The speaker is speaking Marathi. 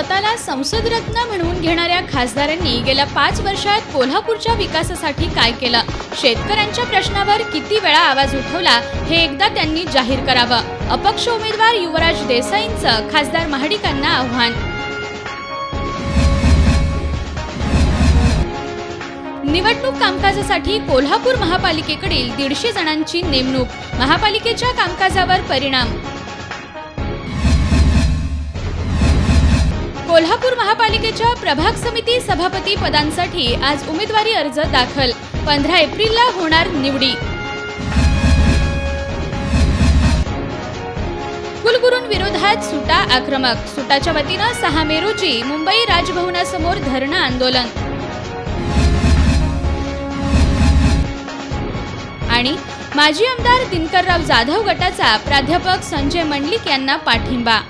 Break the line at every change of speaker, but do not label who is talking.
स्वतःला संसद रत्न म्हणून घेणाऱ्या खासदारांनी गेल्या पाच वर्षात कोल्हापूरच्या विकासासाठी काय केलं? शेतकऱ्यांच्या प्रश्नावर किती वेळा आवाज उठवला हे एकदा त्यांनी जाहीर करावं. अपक्ष उमेदवार युवराज देसाईंचं खासदार महाडिकांना आव्हान. निवडणूक कामकाजासाठी कोल्हापूर महापालिकेकडील दीडशे जणांची नेमणूक. महापालिकेच्या कामकाजावर परिणाम. कोल्हापूर महापालिकेच्या प्रभाग समिती सभापती पदांसाठी आज उमेदवारी अर्ज दाखल. पंधरा एप्रिलला होणार निवडी. कुलगुरूंविरोधात सुटा आक्रमक. सुटाच्या वतीनं सहा मे रोजी मुंबई राजभवनासमोर धरणं आंदोलन. आणि माजी आमदार दिनकरराव जाधव गटाचा प्राध्यापक संजय मंडलिक यांना पाठिंबा.